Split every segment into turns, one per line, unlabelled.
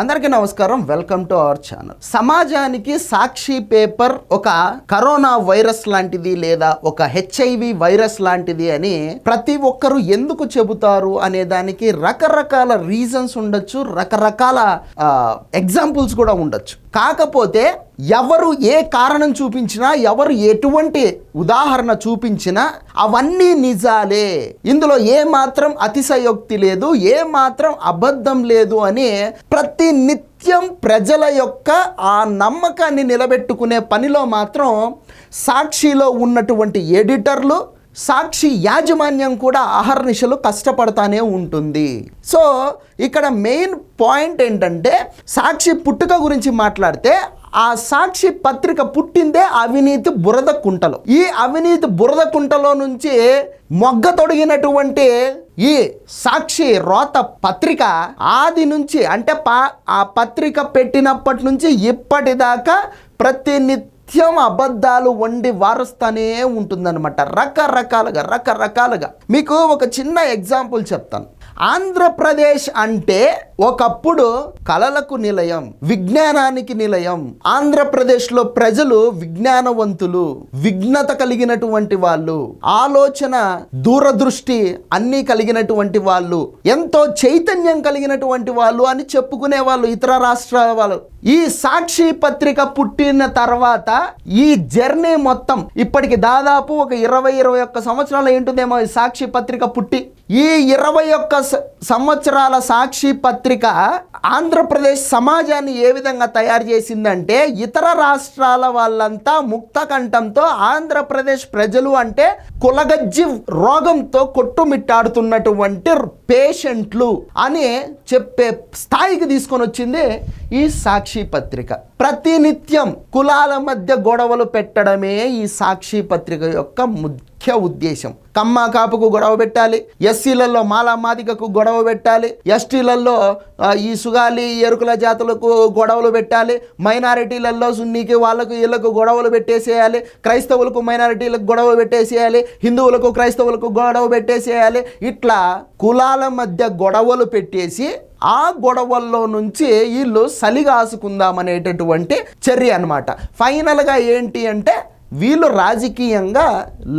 అందరికీ నమస్కారం. Welcome to our channel సమాజానికి సాక్షి పేపర్ ఒక కరోనా వైరస్ లాంటిది లేదా ఒక హెచ్ఐవి వైరస్ లాంటిది అని ప్రతి ఒక్కరు ఎందుకు చెబుతారు అనే దానికి రకరకాల రీజన్స్ ఉండొచ్చు రకరకాల ఎగ్జాంపుల్స్ కూడా ఉండొచ్చు. కాకపోతే ఎవరు ఏ కారణం చూపించినా ఎవరు ఎటువంటి ఉదాహరణ చూపించినా అవన్నీ నిజాలే. ఇందులో ఏ మాత్రం అతిశయోక్తి లేదు ఏ మాత్రం అబద్ధం లేదు అని ప్రతి నిత్యం ప్రజల యొక్క ఆ నమ్మకాన్ని నిలబెట్టుకునే పనిలో మాత్రం సాక్షిలో ఉన్నటువంటి ఎడిటర్లు సాక్షి యాజమాన్యం కూడా అహర్నిశలు కష్టపడతానే ఉంటుంది. సో ఇక్కడ మెయిన్ పాయింట్ ఏంటంటే సాక్షి పుట్టుక గురించి మాట్లాడితే ఆ సాక్షి పత్రిక పుట్టిందే అవినీతి బురద కుంటలో. ఈ అవినీతి బురద కుంటలో నుంచి మొగ్గ తొడిగినటువంటి ఈ సాక్షి రోత పత్రిక ఆది నుంచి అంటే పా ఆ పత్రిక పెట్టినప్పటి నుంచి ఇప్పటిదాకా ప్రతి నిత్యం అబద్ధాలు వండి వారుస్తూనే ఉంటుందన్నమాట. రకరకాలుగా రకరకాలుగా. మీకు ఒక చిన్న ఎగ్జాంపుల్ చెప్తాను. ఆంధ్రప్రదేశ్ అంటే ఒకప్పుడు కళలకు నిలయం విజ్ఞానానికి నిలయం. ఆంధ్రప్రదేశ్లో ప్రజలు విజ్ఞానవంతులు విఘ్నత కలిగినటువంటి వాళ్ళు. ఆలోచన దూరదృష్టి అన్నీ కలిగినటువంటి వాళ్ళు. ఎంతో చైతన్యం కలిగినటువంటి వాళ్ళు అని చెప్పుకునే వాళ్ళు ఇతర రాష్ట్రాల వాళ్ళు. ఈ సాక్షి పత్రిక పుట్టిన తర్వాత ఈ జర్నీ మొత్తం ఇప్పటికి దాదాపు ఒక ఇరవై ఇరవై ఒక్క సంవత్సరాలు ఏంటుందేమో ఈ సాక్షి పత్రిక పుట్టి. ఈ ఇరవై ఒక్క సంవత్సరాల సాక్షి పత్రిక ఆంధ్రప్రదేశ్ సమాజాన్ని ఏ విధంగా తయారు చేసిందంటే ఇతర రాష్ట్రాల వాళ్ళంతా ముక్త కంఠంతో ఆంధ్రప్రదేశ్ ప్రజలు అంటే కులగజ్జి రోగంతో కొట్టుమిట్టాడుతున్నటువంటి పేషెంట్లు అని చెప్పే స్థాయికి తీసుకొని వచ్చింది ఈ సాక్షి పత్రిక. ప్రతినిత్యం కులాల మధ్య గొడవలు పెట్టడమే ఈ సాక్షి పత్రిక యొక్క ముఖ్య ఉద్దేశం. కమ్మ కాపుకు గొడవ పెట్టాలి ఎస్సీలలో మాలా మాదికకు గొడవ పెట్టాలి ఎస్టీలలో ఈ సుగాలి ఎరుకుల జాతులకు గొడవలు పెట్టాలి. మైనారిటీలలో సున్నీకి వాళ్ళకు వీళ్ళకు గొడవలు పెట్టేసేయాలి. క్రైస్తవులకు మైనారిటీలకు గొడవ పెట్టేసేయాలి. హిందువులకు క్రైస్తవులకు గొడవ పెట్టేసేయాలి. ఇట్లా కులాల మధ్య గొడవలు పెట్టేసి ఆ గొడవల్లో నుంచి వీళ్ళు సలిగాసుకుందామనేటటువంటి చర్య అన్నమాట. ఫైనల్గా ఏంటి అంటే వీళ్ళు రాజకీయంగా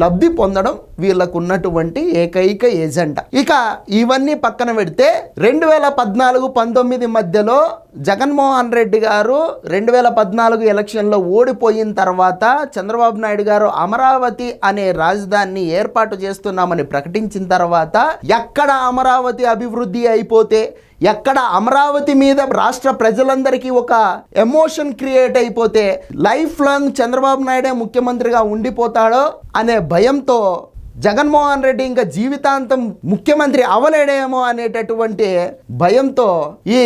లబ్ధి పొందడం వీళ్ళకు ఉన్నటువంటి ఏకైక ఎజెండా ఇక ఇవన్నీ పక్కన పెడితే రెండు వేల పద్నాలుగు పంతొమ్మిది మధ్యలో జగన్మోహన్ రెడ్డి గారు రెండు వేల పద్నాలుగు ఎలక్షన్లో ఓడిపోయిన తర్వాత చంద్రబాబు నాయుడు గారు అమరావతి అనే రాజధానిని ఏర్పాటు చేస్తున్నామని ప్రకటించిన తర్వాత ఎక్కడ అమరావతి అభివృద్ధి అయిపోతే ఎక్కడ అమరావతి మీద రాష్ట్ర ప్రజలందరికీ ఒక ఎమోషన్ క్రియేట్ అయిపోతే లైఫ్ లాంగ్ చంద్రబాబు నాయుడే ముఖ్యమంత్రిగా ఉండిపోతాడో అనే భయంతో జగన్మోహన్ రెడ్డి ఇంకా జీవితాంతం ముఖ్యమంత్రి అవలేడేమో అనేటటువంటి భయంతో ఈ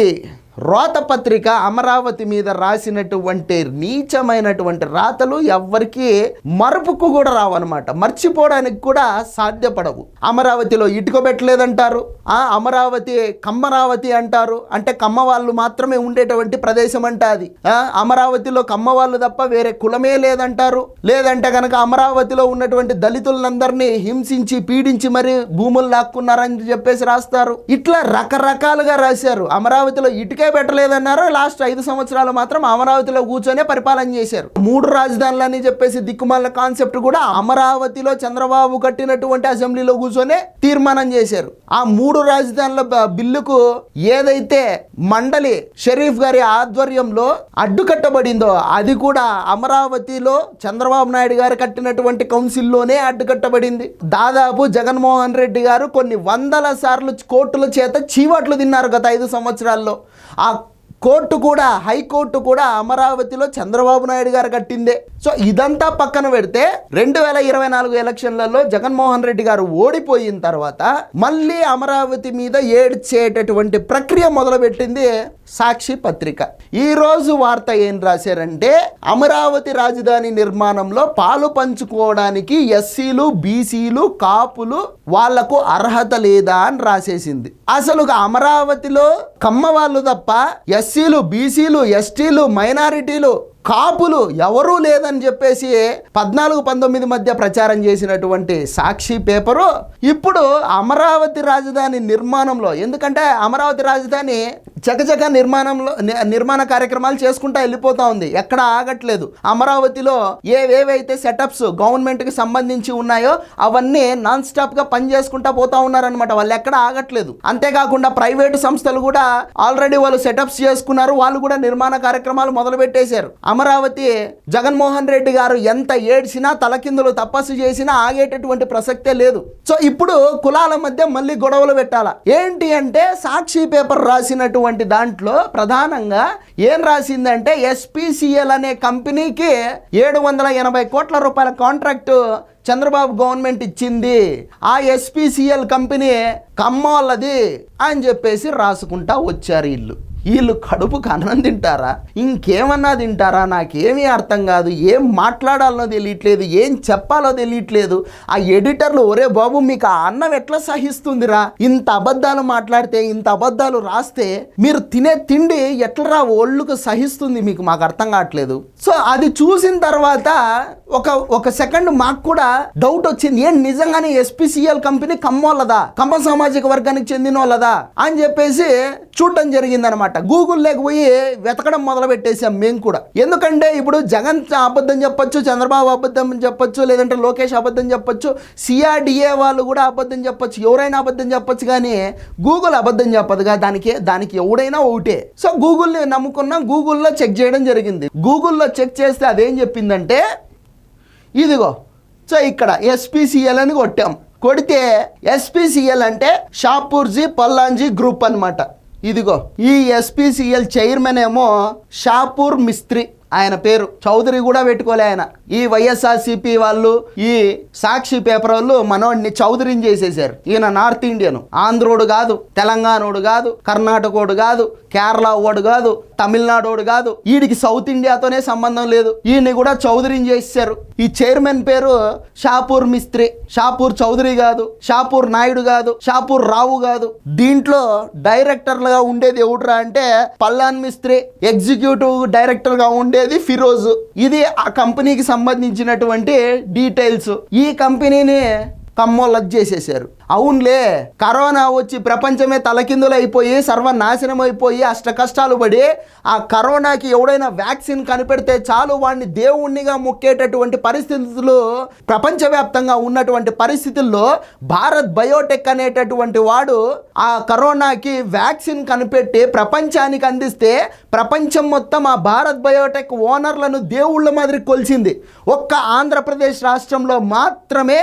రోత పత్రిక అమరావతి మీద రాసినటువంటి నీచమైనటువంటి రాతలు ఎవ్వరికి మరుపుకు కూడా రావన్నమాట. మర్చిపోవడానికి కూడా సాధ్యపడవు. అమరావతిలో ఇటుక పెట్టలేదంటారు. ఆ అమరావతి కమ్మరావతి అంటారు. అంటే కమ్మ వాళ్ళు మాత్రమే ఉండేటువంటి ప్రదేశం అంట అది. అమరావతిలో కమ్మ వాళ్ళు తప్ప వేరే కులమే లేదంటారు. లేదంటే కనుక అమరావతిలో ఉన్నటువంటి దళితులందరినీ హింసించి పీడించి మరి భూములు లాక్కున్నారని చెప్పేసి రాస్తారు. ఇట్లా రకరకాలుగా రాశారు. అమరావతిలో ఇటుకే పెట్టలేదన్నారు లాస్ట్ ఐదు సంవత్సరాలు మాత్రం అమరావతిలో కూర్చొనే పరిపాలన చేశారు. మూడు రాజధానులని చెప్పేసి దిక్కుమాల కాన్సెప్ట్ కూడా అమరావతిలో చంద్రబాబు కట్టినటువంటి అసెంబ్లీలో కూర్చొనే తీర్మానం చేశారు. ఆ మూడు రాజధానుల బిల్లుకు ఏదైతే మండలి షరీఫ్ గారి ఆధ్వర్యంలో అడ్డుకట్టబడిందో అది కూడా అమరావతిలో చంద్రబాబు నాయుడు గారు కట్టినటువంటి కౌన్సిల్లోనే అడ్డుకట్టబడింది. దాదాపు జగన్మోహన్ రెడ్డి గారు కొన్ని వందల సార్లు కోర్టుల చేత చీవాట్లు తిన్నారు గత ఐదు సంవత్సరాల్లో. ఆ కోర్టు కూడా హైకోర్టు కూడా అమరావతిలో చంద్రబాబు నాయుడు గారు కట్టిందే. సో ఇదంతా పక్కన పెడితే రెండు వేల ఇరవై నాలుగు ఎలక్షన్లలో జగన్మోహన్ రెడ్డి గారు ఓడిపోయిన తర్వాత మళ్ళీ అమరావతి మీద ఏడ్చేటటువంటి ప్రక్రియ మొదలుపెట్టింది సాక్షి పత్రిక. ఈ రోజు వార్త ఏం రాశారంటే అమరావతి రాజధాని నిర్మాణంలో పాలు పంచుకోవడానికి ఎస్సీలు బీసీలు కాపులు వాళ్ళకు అర్హత లేదా అని రాసేసింది. అసలు అమరావతిలో కమ్మ వాళ్ళు తప్ప ఎస్ ఎస్సీలు బీసీలు ఎస్టీలు మైనారిటీలు కాపులు ఎవరూ లేదని చెప్పేసి పద్నాలుగు పంతొమ్మిది మధ్య ప్రచారం చేసినటువంటి సాక్షి పేపరు ఇప్పుడు అమరావతి రాజధాని నిర్మాణంలో ఎందుకంటే అమరావతి రాజధాని చకచక నిర్మాణంలో నిర్మాణ కార్యక్రమాలు చేసుకుంటా వెళ్ళిపోతా ఉంది. ఎక్కడ ఆగట్లేదు. అమరావతిలో ఏవేవైతే సెటప్స్ గవర్నమెంట్కి సంబంధించి ఉన్నాయో అవన్నీ నాన్ స్టాప్గా పని చేసుకుంటా పోతా ఉన్నారనమాట వాళ్ళు ఎక్కడ ఆగట్లేదు. అంతేకాకుండా ప్రైవేటు సంస్థలు కూడా ఆల్రెడీ వాళ్ళు సెటప్స్ చేసుకున్నారు. వాళ్ళు కూడా నిర్మాణ కార్యక్రమాలు మొదలు పెట్టేశారు అమరావతి జగన్మోహన్ రెడ్డి గారు ఎంత ఏడ్చినా తలకిందులు తపస్సు చేసినా ఆగేటటువంటి ప్రసక్తే లేదు. సో ఇప్పుడు కులాల మధ్య మళ్ళీ గొడవలు పెట్టాలా? ఏంటి అంటే సాక్షి పేపర్ రాసినటువంటి దాంట్లో ప్రధానంగా ఏం రాసిందంటే ఎస్పీసీఎల్ అనే కంపెనీకి ఏడు వందల ఎనభై కోట్ల రూపాయల కాంట్రాక్ట్ చంద్రబాబు గవర్నమెంట్ ఇచ్చింది. ఆ ఎస్పీసీఎల్ కంపెనీ కమ్మోళ్ళది అని చెప్పేసి రాసుకుంటా వచ్చారు ఇల్లు. వీళ్ళు కడుపుకు అన్నం తింటారా? ఇంకేమన్నా తింటారా? నాకేమీ అర్థం కాదు. ఏం మాట్లాడాలనో తెలియట్లేదు. ఏం చెప్పాలో తెలియట్లేదు. ఆ ఎడిటర్లు ఒరే బాబు మీకు ఆ అన్నం ఎట్లా సహిస్తుందిరా? ఇంత అబద్ధాలు మాట్లాడితే ఇంత అబద్ధాలు రాస్తే మీరు తినే తిండి ఎట్లరా ఒళ్ళుకు సహిస్తుంది? మీకు మాకు అర్థం కావట్లేదు. సో అది చూసిన తర్వాత ఒక ఒక సెకండ్ మాకు కూడా డౌట్ వచ్చింది. ఏం నిజంగానే ఎస్పీసీఎల్ కంపెనీ కమ్మోళ్ళదా? కమ్మ సామాజిక వర్గానికి చెందిన వాళ్ళదా అని చెప్పేసి చూడడం జరిగిందనమాట. గూగుల్లోకి పోయి వెతకడం మొదలు పెట్టేసాం మేము కూడా. ఎందుకంటే ఇప్పుడు జగన్ అబద్ధం చెప్పొచ్చు చంద్రబాబు అబద్ధం చెప్పొచ్చు లేదంటే లోకేష్ అబద్ధం చెప్పొచ్చు సిఆర్డిఏ వాళ్ళు కూడా అబద్ధం చెప్పొచ్చు ఎవరైనా అబద్ధం చెప్పొచ్చు కానీ గూగుల్ అబద్ధం చెప్పదుగా దానికి దానికి ఎవడైనా ఒకటే. సో గూగుల్ని నమ్ముకున్నాం గూగుల్లో చెక్ చేయడం జరిగింది. గూగుల్లో చెక్ చేస్తే అదేం చెప్పిందంటే ఇదిగో సో ఇక్కడ ఎస్పీసీఎల్ అని కొట్టాం. కొడితే ఎస్పీసీఎల్ అంటే షాపూర్జీ పల్లాంజీ గ్రూప్ అన్నమాట. ఇదిగో ఈ ఎస్పీసీఎల్ చైర్మన్ ఏమో షాపూర్ మిస్త్రి. ఆయన పేరు చౌదరి కూడా పెట్టుకోలే ఆయన. ఈ వైఎస్ఆర్సీపీ వాళ్ళు ఈ సాక్షి పేపర్ వాళ్ళు మనోడిని చౌదరిని చేసేసారు ఈయన నార్త్ ఇండియన్. ఆంధ్రోడు కాదు తెలంగాణోడు కాదు కర్ణాటకోడు కాదు కేరళ ఓడు కాదు తమిళనాడోడు కాదు వీడికి సౌత్ ఇండియాతోనే సంబంధం లేదు. ఈయన్ని కూడా చౌదరిని చేసేసారు ఈ చైర్మన్ పేరు షాపూర్ మిస్త్రి. షాపూర్ చౌదరి కాదు షాపూర్ నాయుడు కాదు షాపూర్ రావు కాదు. దీంట్లో డైరెక్టర్లుగా ఉండేది ఎవడురా అంటే పల్లాన్ మిస్త్రి ఎగ్జిక్యూటివ్ డైరెక్టర్గా ఉండే ఉండేది ఫిరోజ్. ఇది ఆ కంపెనీకి సంబంధించినటువంటి డీటెయిల్స్. ఈ కంపెనీని కమ్మోళ్ళు చేసేసారు అవునులే కరోనా వచ్చి ప్రపంచమే తలకిందులైపోయి సర్వనాశనం అయిపోయి అష్ట కష్టాలు పడి ఆ కరోనాకి ఎవడైనా వ్యాక్సిన్ కనిపెడితే చాలు వాడిని దేవుణ్ణిగా మొక్కేటటువంటి పరిస్థితులు ప్రపంచవ్యాప్తంగా ఉన్నటువంటి పరిస్థితుల్లో భారత్ బయోటెక్ అనేటటువంటి వాడు ఆ కరోనాకి వ్యాక్సిన్ కనిపెట్టి ప్రపంచానికి అందిస్తే ప్రపంచం మొత్తం ఆ భారత్ బయోటెక్ ఓనర్లను దేవుళ్ళ మాదిరి కొలిచింది. ఒక్క ఆంధ్రప్రదేశ్ రాష్ట్రంలో మాత్రమే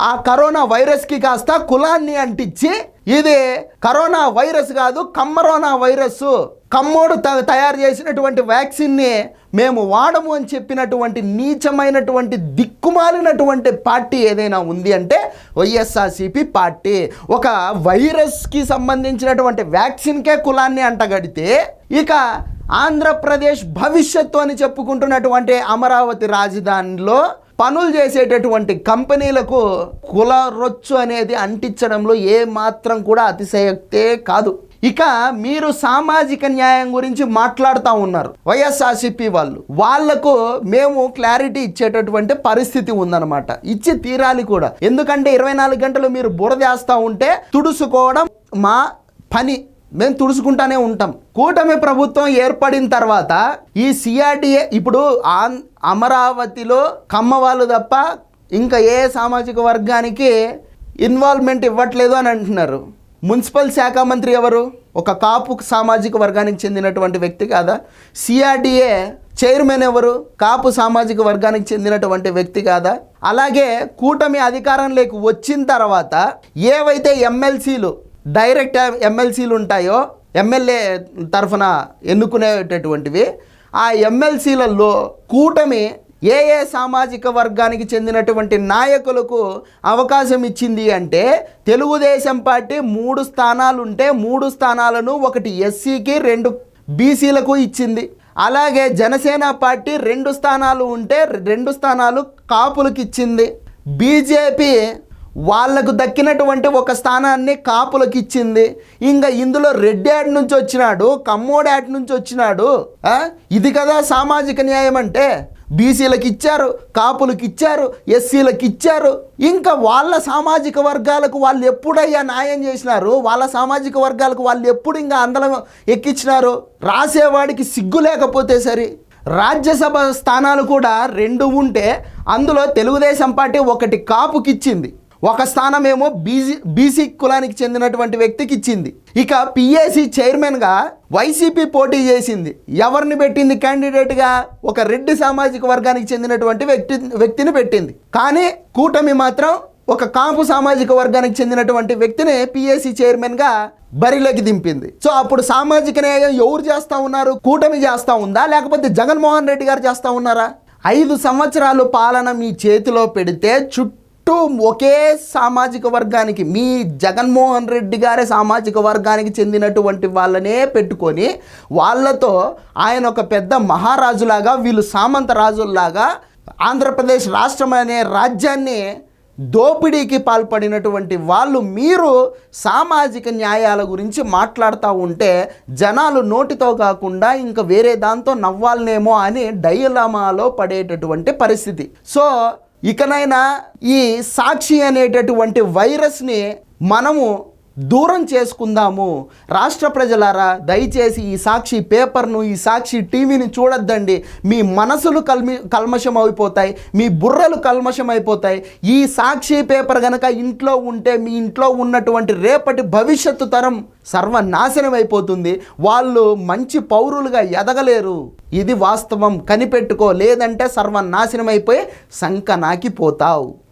ఆ కరోనా వైరస్కి కాస్త కులాన్ని అంటించి ఇది కరోనా వైరస్ కాదు కమ్మరోనా వైరస్ కమ్మోడు త- తయారు చేసినటువంటి వ్యాక్సిన్ని మేము వాడము అని చెప్పినటువంటి నీచమైనటువంటి దిక్కుమాలినటువంటి పార్టీ ఏదైనా ఉంది అంటే వైఎస్ఆర్సిపి పార్టీ. ఒక వైరస్కి సంబంధించినటువంటి వ్యాక్సిన్కే కులాన్ని అంటగడితే ఇక ఆంధ్రప్రదేశ్ భవిష్యత్తు అని చెప్పుకుంటున్నటువంటి అమరావతి రాజధానిలో పనులు చేసేటటువంటి కంపెనీలకు కుల రొచ్చు అనేది అంటించడంలో ఏ మాత్రం కూడా అతిశయక్తే కాదు. ఇక మీరు సామాజిక న్యాయం గురించి మాట్లాడుతూ ఉన్నారు. వైఎస్ఆర్సిపి వాళ్ళు. వాళ్ళకు మేము క్లారిటీ ఇచ్చేటటువంటి పరిస్థితి ఉందన్నమాట. ఇచ్చి తీరాలి కూడా. ఎందుకంటే ఇరవై నాలుగు గంటలు మీరు బురదేస్తా ఉంటే తుడుచుకోవడం మా పని. మేము తుడుచుకుంటానే ఉంటాం. కూటమి ప్రభుత్వం ఏర్పడిన తర్వాత ఈ సిఆర్డిఏ ఇప్పుడు ఆన్ అమరావతిలో కమ్మ వాళ్ళు తప్ప ఇంకా ఏ సామాజిక వర్గానికి ఇన్వాల్వ్మెంట్ ఇవ్వట్లేదు అని అంటున్నారు. మున్సిపల్ శాఖ మంత్రి ఎవరు? ఒక కాపు సామాజిక వర్గానికి చెందినటువంటి వ్యక్తి కాదా? సిఆర్డిఏ చైర్మన్ ఎవరు? కాపు సామాజిక వర్గానికి చెందినటువంటి వ్యక్తి కాదా? అలాగే కూటమి అధికారంలోకి వచ్చిన తర్వాత ఏవైతే ఎమ్మెల్సీలు డైరెక్ట్ ఎమ్మెల్సీలు ఉంటాయో ఎమ్మెల్యే తరఫున ఎన్నుకునేటటువంటివి ఆ ఎమ్మెల్సీలలో కూటమి ఏ ఏ సామాజిక వర్గానికి చెందినటువంటి నాయకులకు అవకాశం ఇచ్చింది అంటే తెలుగుదేశం పార్టీ మూడు స్థానాలు ఉంటే మూడు స్థానాలను ఒకటి ఎస్సీకి రెండు బీసీలకు ఇచ్చింది. అలాగే జనసేన పార్టీ రెండు స్థానాలు ఉంటే రెండు స్థానాలు కాపులకు ఇచ్చింది బీజేపీ వాళ్ళకు దక్కినటువంటి ఒక స్థానాన్ని కాపులకు ఇచ్చింది ఇంకా ఇందులో రెడ్డి యాడ్ నుంచి వచ్చినాడు కమ్మోడ్ యాడ్ నుంచి వచ్చినాడు. ఇది కదా సామాజిక న్యాయం అంటే. బీసీలకు ఇచ్చారు కాపులకు ఇచ్చారు ఎస్సీలకు ఇచ్చారు ఇంకా వాళ్ళ సామాజిక వర్గాలకు వాళ్ళు ఎప్పుడయ్యా న్యాయం చేసినారు? వాళ్ళ సామాజిక వర్గాలకు వాళ్ళు ఎప్పుడు ఇంకా అందలం ఎక్కించినారు రాసేవాడికి సిగ్గు లేకపోతే సరే. రాజ్యసభ స్థానాలు కూడా రెండు ఉంటే అందులో తెలుగుదేశం పార్టీ ఒకటి కాపుకిచ్చింది. ఒక స్థానమేమో బీసీ బీసీ కులానికి చెందినటువంటి వ్యక్తికి ఇచ్చింది. ఇక పిఏసి చైర్మన్గా వైసీపీ పోటీ చేసింది. ఎవరిని పెట్టింది క్యాండిడేట్గా? ఒక రెడ్డి సామాజిక వర్గానికి చెందినటువంటి వ్యక్తి వ్యక్తిని పెట్టింది. కానీ కూటమి మాత్రం ఒక కాపు సామాజిక వర్గానికి చెందినటువంటి వ్యక్తిని పిఎస్సి చైర్మన్గా బరిలోకి దింపింది. సో అప్పుడు సామాజిక న్యాయం ఎవరు చేస్తా ఉన్నారు? కూటమి చేస్తూ ఉందా? లేకపోతే జగన్మోహన్ రెడ్డి గారు చేస్తూ ఉన్నారా? ఐదు సంవత్సరాలు పాలన మీ చేతిలో పెడితే చుట్టూ ఒకే సామాజిక వర్గానికి మీ జగన్మోహన్ రెడ్డి గారే సామాజిక వర్గానికి చెందినటువంటి వాళ్ళనే పెట్టుకొని వాళ్ళతో ఆయన ఒక పెద్ద మహారాజులాగా వీళ్ళు సామంత రాజుల్లాగా ఆంధ్రప్రదేశ్ రాష్ట్రం అనే రాజ్యాన్ని దోపిడీకి పాల్పడినటువంటి వాళ్ళు మీరు సామాజిక న్యాయాల గురించి మాట్లాడుతూ ఉంటే జనాలు నోటితో కాకుండా ఇంకా వేరే దాంతో నవ్వాలనేమో అని డైలమాలో పడేటటువంటి పరిస్థితి. సో ఇకనైనా ఈ సాక్షి అనేటటువంటి వైరస్ని మనము దూరం చేసుకుందాము. రాష్ట్ర ప్రజలారా దయచేసి ఈ సాక్షి పేపర్ను ఈ సాక్షి టీవీని చూడొద్దండి. మీ మనసులు కల్మి కల్మషం అయిపోతాయి మీ బుర్రలు కల్మషం అయిపోతాయి ఈ సాక్షి పేపర్ గనక ఇంట్లో ఉంటే మీ ఇంట్లో ఉన్నటువంటి రేపటి భవిష్యత్తు తరం సర్వనాశనం అయిపోతుంది వాళ్ళు మంచి పౌరులుగా ఎదగలేరు. ఇది వాస్తవం. కనిపెట్టుకో. లేదంటే సర్వనాశనం అయిపోయి సంకనాకిపోతావు